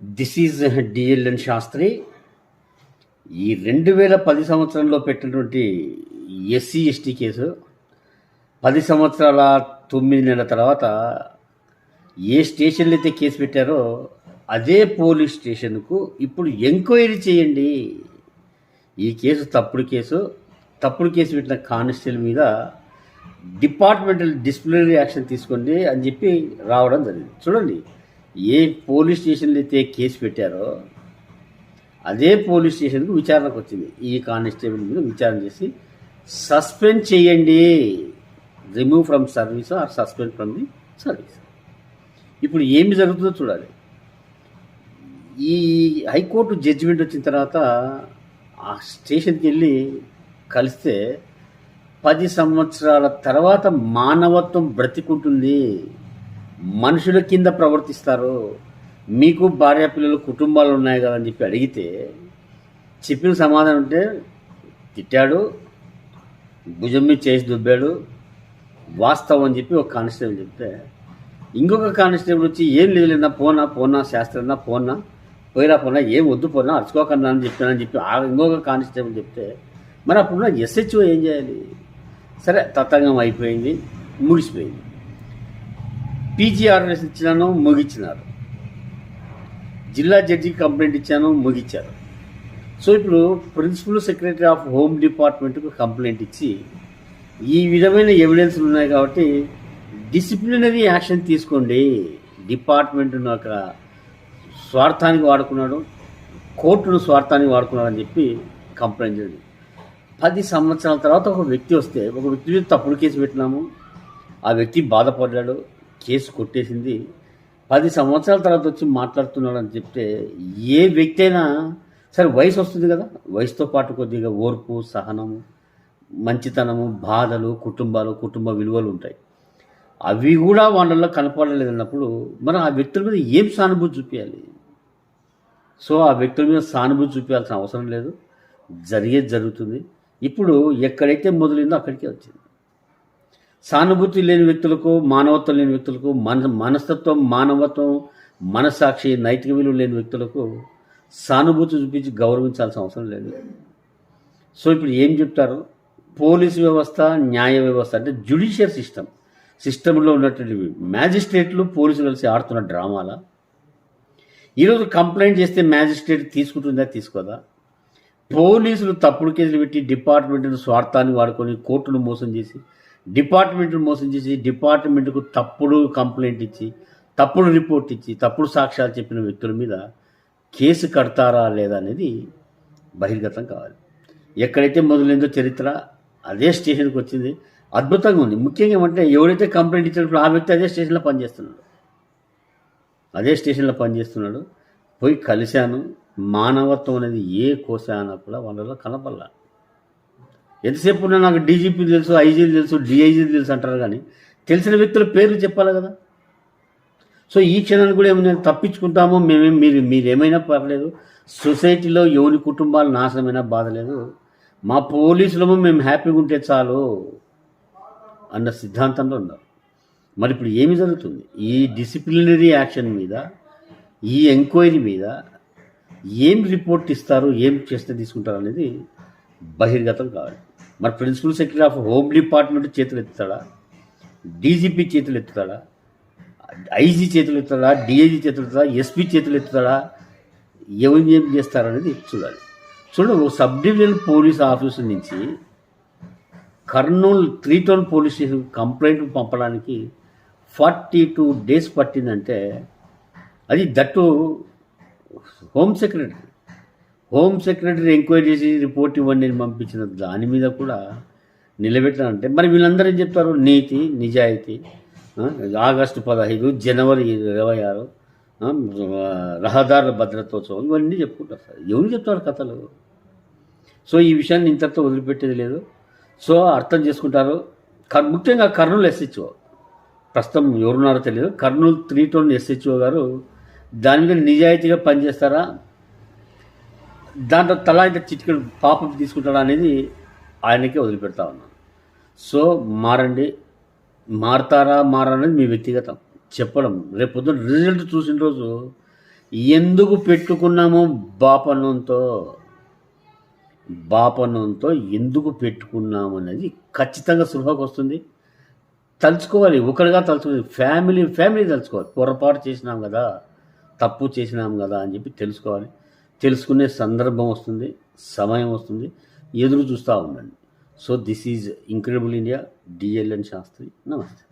This is డిఎల్ఎన్ Sastry ఈ రెండు వేల పది సంవత్సరంలో పెట్టినటువంటి ఎస్సీ ఎస్టీ కేసు పది సంవత్సరాల తొమ్మిది నెలల తర్వాత ఏ స్టేషన్లో అయితే కేసు పెట్టారో అదే పోలీస్ స్టేషన్కు ఇప్పుడు ఎంక్వైరీ చేయండి. ఈ కేసు తప్పుడు కేసు. తప్పుడు కేసు పెట్టిన కానిస్టేబుల్ మీద డిపార్ట్మెంటల్ డిసిప్లినరీ యాక్షన్ తీసుకోండి అని చెప్పి రావడం జరిగింది. చూడండి. ఏ పోలీస్ స్టేషన్లో అయితే కేసు పెట్టారో అదే పోలీస్ స్టేషన్కు విచారణకు వచ్చింది. ఈ కానిస్టేబుల్ మీద విచారణ చేసి సస్పెండ్ చేయండి. Remove from service or suspend from the service. ఇప్పుడు ఏమి జరుగుతుందో చూడాలి. ఈ హైకోర్టు జడ్జిమెంట్ వచ్చిన తర్వాత ఆ స్టేషన్కి వెళ్ళి కలిస్తే పది సంవత్సరాల తర్వాత మానవత్వం బ్రతికుంటుంది. మనుషుల కింద ప్రవర్తిస్తారు. మీకు భార్య పిల్లలు కుటుంబాలు ఉన్నాయి కదా అని చెప్పి అడిగితే చెప్పిన సమాధానం ఉంటే తిట్టాడు భుజం మీద చేసి దుబ్బాడు. వాస్తవం అని చెప్పి ఒక కానిస్టేబుల్ చెప్తే ఇంకొక కానిస్టేబుల్ వచ్చి ఏం లేదులేనా పోనా పోనా శాస్త్రన్నా పోనా పోయిరా పోనా ఏం వద్దు పోనా అరుచుకోకుండా అని చెప్పానని చెప్పి ఇంకొక కానిస్టేబుల్ చెప్తే మరి అప్పుడున్న ఎస్హెచ్ఓ ఏం చేయాలి? సరే తతంగం అయిపోయింది ముగిసిపోయింది. పీజీఆర్ఎస్ ఇచ్చినాను ముగిచ్చినారు. జిల్లా జడ్జికి కంప్లైంట్ ఇచ్చాను ముగిచ్చారు. సో ఇప్పుడు ప్రిన్సిపల్ సెక్రటరీ ఆఫ్ హోమ్ డిపార్ట్మెంట్కు కంప్లైంట్ ఇచ్చి ఈ విధమైన ఎవిడెన్స్లు ఉన్నాయి కాబట్టి డిసిప్లినరీ యాక్షన్ తీసుకోండి. డిపార్ట్మెంట్ అక్కడ స్వార్థానికి వాడుకున్నాడు కోర్టును స్వార్థానికి వాడుకున్నాడు అని చెప్పి కంప్లైంట్ చేయండి పది సంవత్సరాల తర్వాత ఒక వ్యక్తి వస్తే ఒక వ్యక్తి మీద తప్పుడు కేసు పెట్టినాము ఆ వ్యక్తి బాధపడ్డాడు కేసు కొట్టేసింది. పది సంవత్సరాల తర్వాత వచ్చి మాట్లాడుతున్నాడు అని చెప్తే ఏ వ్యక్తి అయినా సరే వయసు వస్తుంది కదా. వయసుతో పాటు కొద్దిగా ఓర్పు సహనము మంచితనము బాధలు కుటుంబాలు కుటుంబ విలువలు ఉంటాయి. అవి కూడా వాళ్ళల్లో కనపడలేదు అన్నప్పుడు మనం ఆ వ్యక్తుల మీద ఏం సానుభూతి చూపించాలి సో ఆ వ్యక్తుల మీద సానుభూతి చూపించాల్సిన అవసరం లేదు. జరిగేది జరుగుతుంది. ఇప్పుడు ఎక్కడైతే మొదలైందో అక్కడికే వచ్చింది. సానుభూతి లేని వ్యక్తులకు మానవత్వం లేని వ్యక్తులకు మన మనస్తత్వం మానవత్వం మనస్సాక్షి నైతిక విలువ లేని వ్యక్తులకు సానుభూతి చూపించి గౌరవించాల్సిన అవసరం లేదు. సో ఇప్పుడు ఏం చెప్తారు? పోలీసు వ్యవస్థ న్యాయ వ్యవస్థ అంటే జ్యుడిషియల్ సిస్టమ్. సిస్టంలో ఉన్నటువంటి మ్యాజిస్ట్రేట్లు పోలీసులు కలిసి ఆడుతున్న డ్రామాల? ఈరోజు కంప్లైంట్ చేస్తే మ్యాజిస్ట్రేట్ తీసుకుంటుందా తీసుకోదా? పోలీసులు తప్పుడు కేసులు పెట్టి డిపార్ట్మెంట్ను స్వార్థాన్ని వాడుకొని కోర్టును మోసం చేసి డిపార్ట్మెంట్ను మోసం చేసి డిపార్ట్మెంట్కు తప్పుడు కంప్లైంట్ ఇచ్చి తప్పుడు రిపోర్ట్ ఇచ్చి తప్పుడు సాక్ష్యాలు చెప్పిన వ్యక్తుల మీద కేసు కడతారా లేదా అనేది బహిర్గతం కావాలి. ఎక్కడైతే మొదలైందో చరిత్ర అదే స్టేషన్కి వచ్చింది. అద్భుతంగా ఉంది. ముఖ్యంగా ఏమంటే ఎవరైతే కంప్లైంట్ ఇచ్చినప్పుడు ఆ వ్యక్తి అదే స్టేషన్లో పనిచేస్తున్నాడు. అదే స్టేషన్లో పనిచేస్తున్నాడు. పోయి కలిశాను. మానవత్వం అనేది ఏ కోశాన కూడా వాళ్ళలో కనపడలా. ఎంతసేపు ఉన్నా నాకు డీజీపీ తెలుసు ఐజీ తెలుసు డిఐజీలు తెలుసు అంటారు కానీ తెలిసిన వ్యక్తుల పేర్లు చెప్పాలి కదా. సో ఈ క్షణాన్ని కూడా ఏమైనా తప్పించుకుంటామో మేమేం మీరు మీరేమైనా పర్లేదు. సొసైటీలో ఎవరి కుటుంబాలు నాశనమైనా బాధ లేదు. మా పోలీసులము మేము హ్యాపీగా ఉంటే చాలు అన్న సిద్ధాంతంలో ఉన్నారు. మరి ఇప్పుడు ఏమి జరుగుతుంది? ఈ డిసిప్లినరీ యాక్షన్ మీద ఈ ఎంక్వైరీ మీద ఏం రిపోర్ట్ ఇస్తారు ఏం చేస్తే తీసుకుంటారు అనేది బహిర్గతం కావాలి. మరి principal secretary of home department చేతులు ఎత్తుతాడా? డీజీపీ చేతులు ఎత్తుతాడా? ఐజీ చేతులు ఎత్తుతాడా? డిఐజీ చేతులు ఎత్తుతాడా? ఎస్పీ చేతులు ఎత్తుతాడా? ఎవరు ఏం చేస్తారనేది చూడాలి. చూడండి ఒక సబ్ డివిజన్ పోలీస్ ఆఫీసర్ నుంచి Kurnool three town police station complaint పంపడానికి ఫార్టీ టూ డేస్ పట్టిందంటే అది that home secretary home secretary enquiry చేసి రిపోర్ట్ ఇవ్వండి అని పంపించిన దాని మీద కూడా నిలబెట్టాలంటే మరి వీళ్ళందరూ ఏం చెప్తారు? నీతి నిజాయితీ ఆగస్టు పదహైదు జనవరి ఇరవై ఆరు రహదారుల భద్రతోత్సవం ఇవన్నీ చెప్పుకుంటారు సార్. ఎవరు చెప్తారు కథలు? సో ఈ విషయాన్ని ఇంతటితో వదిలిపెట్టేది లేదు. సో అర్థం చేసుకుంటారు. కర్- ముఖ్యంగా కర్నూలు ఎస్హెచ్ఓ ప్రస్తుతం ఎవరున్నారో తెలియదు. కర్నూలు త్రీ టోన్ ఎస్హెచ్ఓ గారు దాని మీద నిజాయితీగా పనిచేస్తారా? దాంట్లో తలా ఇంత చిటికలు పాపం తీసుకుంటాడా అనేది ఆయనకే వదిలిపెడతా ఉన్నాను. సో మారండి మారతారా మారనేది అనేది మీ వ్యక్తిగతం. చెప్పడం రేపు పొద్దున్న రిజల్ట్ చూసిన రోజు ఎందుకు పెట్టుకున్నామో బాపన్నంతో బాపన్నంతో ఎందుకు పెట్టుకున్నామనేది ఖచ్చితంగా సులభకు వస్తుంది. తలుచుకోవాలి. ఒకరిగా తలుచుకోవాలి. Family family తలుచుకోవాలి. పొరపాటు చేసినాం కదా తప్పు చేసినాం కదా అని చెప్పి తెలుసుకోవాలి. తెలుసుకునే సందర్భం వస్తుంది సమయం వస్తుంది ఎదురు చూస్తూ ఉండండి. So this is incredible India DLN Shastri నమస్తే